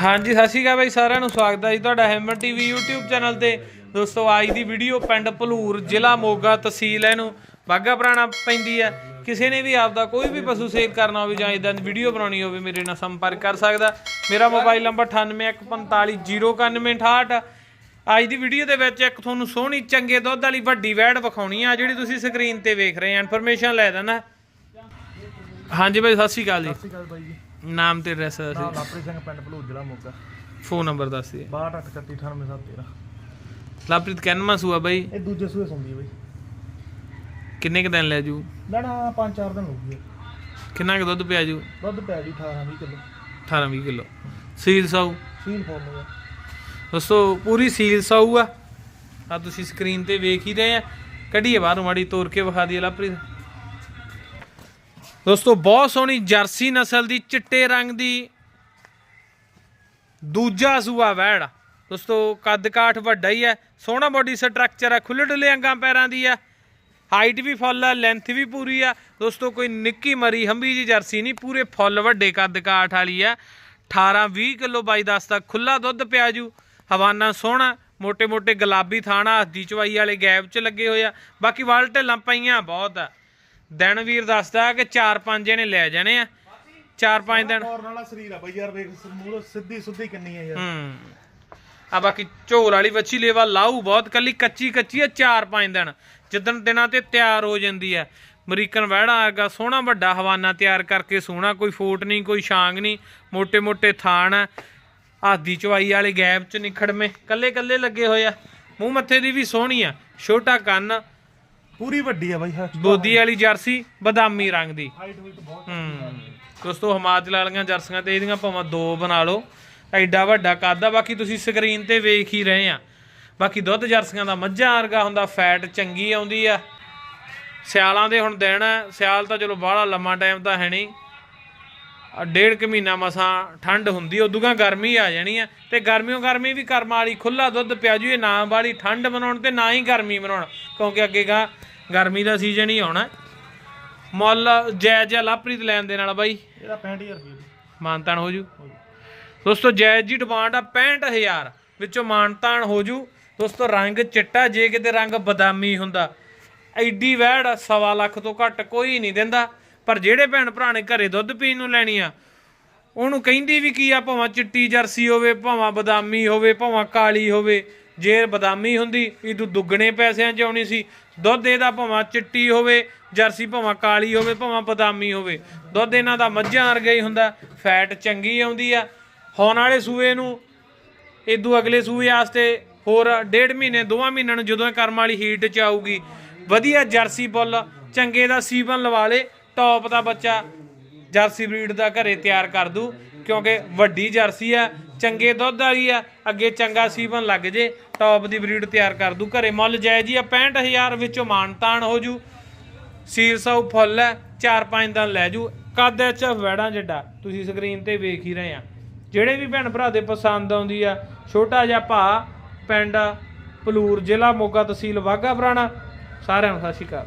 ਹਾਂਜੀ, ਸਤਿ ਸ਼੍ਰੀ ਅਕਾਲ ਬਾਈ ਸਾਰਿਆਂ ਨੂੰ। ਸਵਾਗਤ ਹੈ ਜੀ ਤੁਹਾਡਾ ਹੈਮਰ ਟੀਵੀ YouTube ਚੈਨਲ ਤੇ। ਦੋਸਤੋ, ਅੱਜ ਦੀ ਵੀਡੀਓ ਪਿੰਡ ਭਲੂਰ, ਜ਼ਿਲ੍ਹਾ ਮੋਗਾ ਤਹਿਸੀਲ ਇਹਨੂੰ। ਬਾਗਾ ਪੁਰਾਣਾ ਪੈਂਦੀ ਹੈ। ਕਿਸੇ ਨੇ ਵੀ ਆਪਦਾ ਕੋਈ ਵੀ ਪਸ਼ੂ ਸੇਲ ਕਰਨਾ ਹੋਵੇ ਜਾਂ ਇਦਾਂ ਦੀ ਵੀਡੀਓ ਬਣਾਉਣੀ ਹੋਵੇ, ਮੇਰੇ ਨਾਲ ਸੰਪਰਕ ਕਰ ਸਕਦਾ। ਮੇਰਾ ਮੋਬਾਈਲ ਨੰਬਰ 98145068 ਅੱਜ ਦੀ ਵੀਡੀਓ ਦੇ ਵਿੱਚ ਇੱਕ ਤੁਹਾਨੂੰ ਸੋਹਣੀ, ਚੰਗੇ ਦੁੱਧ ਵਾਲੀ ਵੱਡੀ ਵੈੜ ਵਿਖਾਉਣੀ ਆ, ਜਿਹੜੀ ਤੁਸੀਂ ਸਕਰੀਨ ਤੇ ਵੇਖ ਰਹੇ ਆ। ਇਨਫੋਰਮੇਸ਼ਨ ਲੈ ਦੇਣਾ ਹਾਂਜੀ ਬਾਈ, ਸਤਿ ਸ਼੍ਰੀ ਅਕਾਲ ਜੀ। ਸਤਿ ਸ਼੍ਰੀ ਅਕਾਲ ਬਾਈ ਜੀ। ਨਾਮ ਤੇ ਐਡਰੈਸ ਨਾਮ ਦੱਸੀ ਲਾਪਰੀ ਸਿੰਘ ਪਿੰਡ ਭਲੂਰ ਜ਼ਿਲ੍ਹਾ ਮੋਗਾ। ਫੋਨ ਨੰਬਰ ਦੱਸ ਦਿਓ 6238987713 ਲਵਪ੍ਰੀਤ ਕੈਨਮਾ ਸੂਆ ਬਾਈ? ਇਹ ਦੂਜੇ ਸੂਏ ਸੁਣਦੀ ਹੈ ਬਾਈ। ਕਿੰਨੇ ਕ ਦਿਨ ਲੈ ਜੂ? ਲੈਣਾ 5-4 ਦਿਨ ਹੋ ਗਏ ਕਿੰਨਾ ਕ ਦੁੱਧ ਪਿਆ ਜੂ? ਦੁੱਧ ਪੈ ਜੀ 18-20 ਕਿਲੋ। 18 20 ਕਿਲੋ। ਸੀਲ ਸਾਊ? ਸੀਲ ਫੋਨ ਹੋਇਆ ਦੋਸਤੋ ਪੂਰੀ ਸੀਲ ਸਾਊ ਆ? ਆ ਤੁਸੀਂ ਸਕਰੀਨ ਤੇ ਵੇਖ ਹੀ ਰਹੇ ਆ। ਕੱਢੀਏ ਬਾਹਰੋਂ ਮਾੜੀ ਤੋੜ ਕੇ ਵਿਖਾ ਦਈਏ ਲਵਪ੍ਰੀਤ ਦੋਸਤੋ, ਬਹੁਤ ਸੋਹਣੀ ਜਰਸੀ ਨਸਲ ਦੀ, ਚਿੱਟੇ ਰੰਗ ਦੀ। ਦੂਜਾ ਸੂਆ ਵੈੜ। ਦੋਸਤੋ ਕੱਦ ਕਾਠ ਵੱਡਾ ਹੀ ਹੈ। ਸੋਹਣਾ ਬੋਡੀ ਸਟਰਕਚਰ ਹੈ ਖੁੱਲੇ ਡੁੱਲੇ ਅੰਗਾਂ ਪੈਰਾਂ ਦੀ ਹੈ। ਹਾਈਟ ਵੀ ਫੁੱਲ ਹੈ ਲੈਂਥ ਵੀ ਪੂਰੀ ਆ ਦੋਸਤੋ, ਕੋਈ ਨਿੱਕੀ ਮਰੀ ਹੰਬੀ ਜੀ ਜਰਸੀ ਨਹੀਂ, ਪੂਰੇ ਫੁੱਲ ਵੱਡੇ ਕੱਦ ਕਾਠ ਵਾਲੀ ਆ 18 20 ਕਿਲੋ ਬਾਈ 10 ਦਾ ਖੁੱਲਾ ਦੁੱਧ ਪਿਆ ਜੂ। ਹਵਾਨਾ ਸੋਹਣਾ ਮੋٹے ਮੋٹے ਗੁਲਾਬੀ ਥਾਣਾ ਹੱਦੀ ਚਵਾਈ ਵਾਲੇ ਗੈਪ 'ਚ ਲੱਗੇ ਹੋਇਆ ਬਾਕੀ ਵਾਲ ਢੱਲਾਂ ਪਈਆਂ ਬਹੁਤ ਆ। ਦਿਨ ਵੀਰ ਦੱਸਦਾ ਕਿ 4-5 ਜਣੇ ਲੈ ਜਾਣੇ ਆ। 4-5 ਦਿਨ। ਔਰਨ ਵਾਲਾ ਸਰੀਰ ਆ ਬਈ ਯਾਰ ਵੇਖ ਮੂਲ ਸਿੱਧੀ ਸੁੱਧੀ ਕਿੰਨੀ ਆ ਯਾਰ। ਹੂੰ। ਆ ਬਾਕੀ ਝੋਲ ਵਾਲੀ ਵੱਛੀ ਲੇਵਾ ਲਾਊ ਬਹੁਤ ਕੱਲੀ ਕੱਚੀ ਕੱਚੀ ਆ 4-5 ਦਿਨ। ਜਿੱਦਣ ਦਿਨਾਂ ਤੇ ਤਿਆਰ ਹੋ ਜਾਂਦੀ ਆ। ਅਮਰੀਕਨ ਵਹਿੜਾ ਆਗਾ ਸੋਹਣਾ ਵੱਡਾ ਹਵਾਨਾ ਤਿਆਰ ਕਰਕੇ ਸੋਹਣਾ ਕੋਈ ਫੋਟ ਨਹੀਂ ਕੋਈ ਸ਼ਾਂਗ ਨਹੀਂ ਮੋٹے-ਮੋٹے ਥਾਣ ਆ। ਆਦੀ ਚਵਾਈ ਵਾਲੇ ਗੈਪ ਚ ਨਿਖੜਵੇਂ ਕੱਲੇ ਕੱਲੇ ਲੱਗੇ ਹੋਏ ਆ। ਮੂੰਹ ਮੱਥੇ ਦੀ ਵੀ ਸੋਹਣੀ ਆ ਛੋਟਾ ਕੰਨ ਪੂਰੀ ਵੱਡੀ ਆ ਬਾਈ ਹਾਂ ਬੋਦੀ ਵਾਲੀ ਜਰਸੀ ਬਦਾਮੀ ਰੰਗ ਦੀ। ਹਾਈਟ ਵੀ ਬਹੁਤ ਹੂੰ। ਦੋਸਤੋ ਹਿਮਾਚਲ ਵਾਲੀਆਂ ਜਰਸੀਆਂ ਤੇ ਇਹਦੀਆਂ ਭਾਵੇਂ ਦੋ ਬਣਾ ਲਓ। ਐਡਾ ਵੱਡਾ ਕੱਦ ਆ ਬਾਕੀ ਤੁਸੀਂ ਸਕਰੀਨ ਤੇ ਵੇਖ ਹੀ ਰਹੇ ਆ। ਬਾਕੀ ਦੁੱਧ ਜਰਸੀਆਂ ਦਾ ਮੱਝਾਂ ਵਰਗਾ ਹੁੰਦਾ ਫੈਟ ਚੰਗੀ ਆਉਂਦੀ ਆ। ਸਿਆਲਾਂ ਦੇ ਹੁਣ ਦਿਨ ਆ ਸਿਆਲ ਤਾਂ ਚਲੋ ਬਾਹਲਾ ਲੰਮਾ ਟਾਈਮ ਤਾਂ ਹੈ ਨਹੀਂ। ਡੇਢ ਕੁ ਮਹੀਨਾ ਮਸਾਂ ਠੰਡ ਹੁੰਦੀ ਉਦੋਂ ਗਰਮੀ ਆ ਜਾਣੀ ਆ। ਤੇ ਗਰਮੀਓ ਗਰਮੀ ਵੀ ਕਰਮ ਵਾਲੀ ਖੁੱਲਾ ਦੁੱਧ ਪਿਆ ਜੂ ਇਹ ਨਾ ਵਾਲੀ ਠੰਡ ਬਣਾਉਣ ਤੇ ਨਾ ਹੀ ਗਰਮੀ ਬਣਾਉਣ ਕਿਉਂਕਿ ਅੱਗੇ ਗਾ ਗਰਮੀ ਦਾ ਸੀਜ਼ਨ ਹੀ ਆਉਣਾ। ਮੁੱਲ ਜਾਇਜ਼ ਜਿਹਾ ਲਾਪਰੀਤ ਲੈਣ ਦੇ ਨਾਲ ਬਾਈ। ਇਹਦਾ 65000 ਰੁਪਏ ਮਾਨਤਾਨ ਹੋ ਜੂ। ਦੋਸਤੋ ਜਾਇਜ਼ ਜੀ ਡਿਮਾਂਡ ਆ 65000 ਵਿੱਚੋਂ ਮਾਨਤਾਨ ਹੋ ਜੂ। ਦੋਸਤੋ ਰੰਗ ਚਿੱਟਾ ਜੇ ਕਿਤੇ ਰੰਗ ਬਦਾਮੀ ਹੁੰਦਾ। ਐਡੀ ਵਹਿੜ ਸਵਾ ਲੱਖ ਤੋਂ ਘੱਟ ਕੋਈ ਨਹੀਂ ਦਿੰਦਾ। ਪਰ ਜਿਹੜੇ ਭੈਣ ਭਰਾ ਨੇ ਘਰੇ ਦੁੱਧ ਪੀਣ ਨੂੰ ਲੈਣੀ ਆ, ਉਹਨੂੰ ਕਹਿੰਦੀ ਵੀ ਕੀ ਆ, ਭਾਵੇਂ ਚਿੱਟੀ ਜਰਸੀ ਹੋਵੇ, ਭਾਵੇਂ ਬਦਾਮੀ ਹੋਵੇ, ਭਾਵੇਂ ਕਾਲੀ ਹੋਵੇ ਜੇ ਬਦਾਮੀ ਹੁੰਦੀ, ਇਹਦੂ ਦੁੱਗਣੇ ਪੈਸਿਆਂ 'ਚ ਆਉਣੀ ਸੀ। ਦੁੱਧ ਇਹਦਾ ਭਾਵੇਂ ਚਿੱਟੀ ਹੋਵੇ, ਜਰਸੀ ਭਾਵੇਂ ਕਾਲੀ ਹੋਵੇ, ਭਾਵੇਂ ਬਦਾਮੀ ਹੋਵੇ, ਦੁੱਧ ਇਹਨਾਂ ਦਾ ਮੱਝਾਂ ਵਰਗਾ ਹੀ ਹੁੰਦਾ, ਫੈਟ ਚੰਗੀ ਆਉਂਦੀ ਆ। ਹੁਣ ਵਾਲੇ ਸੂਏ ਨੂੰ ਇਦੋਂ ਅਗਲੇ ਸੂਏ ਵਾਸਤੇ ਹੋਰ ਡੇਢ ਮਹੀਨੇ, ਦੋਵਾਂ ਮਹੀਨਿਆਂ ਨੂੰ ਜਦੋਂ ਇਹ ਕਰਮ ਵਾਲੀ ਹੀਟ 'ਚ ਆਊਗੀ, ਵਧੀਆ ਜਰਸੀ ਬੁੱਲ ਚੰਗੇ ਦਾ ਸੀਵਨ ਲਵਾ ਲੇ ਟੌਪ ਦਾ ਬੱਚਾ ਜਰਸੀ ਬਰੀਡ ਦਾ ਘਰੇ ਤਿਆਰ ਕਰ ਦੂ, ਕਿਉਂਕਿ ਵੱਡੀ ਜਰਸੀ ਆ, ਚੰਗੇ ਦੁੱਧ ਵਾਲੀ ਆ, ਅੱਗੇ ਚੰਗਾ ਸੀਵਨ ਲੱਗ ਜੇ ਟੌਪ ਦੀ ਬਰੀਡ ਤਿਆਰ ਕਰ ਦੂ ਘਰੇ। ਮੁੱਲ ਜਾਇਜ਼ ਹੀ ਆ 65000 ਵਿੱਚੋਂ ਮਾਨਤਾਨ ਹੋ ਜੂ। ਸੀਰ ਸੌ ਫੁੱਲ ਹੈ 4-5 ਦਿਨ ਲੈ ਜੂ। ਕੱਦ ਚ ਵੈੜਾਂ ਜਿੱਡਾ, ਤੁਸੀਂ ਸਕਰੀਨ ਤੇ ਵੇਖ ਹੀ ਰਹੇ ਆ। ਜਿਹੜੇ ਵੀ ਭੈਣ ਭਰਾ ਦੇ ਪਸੰਦ ਆਉਂਦੀ ਆ, ਛੋਟਾ ਜਿਹਾ ਭਾ ਪਿੰਡ ਪਲੂਰ, ਜ਼ਿਲ੍ਹਾ ਮੋਗਾ ਤਹਿਸੀਲ ਵਾਘਾ ਪੁਰਾਣਾ, ਸਾਰਿਆਂ ਨੂੰ ਸਤਿ ਸ਼੍ਰੀ ਅਕਾਲ।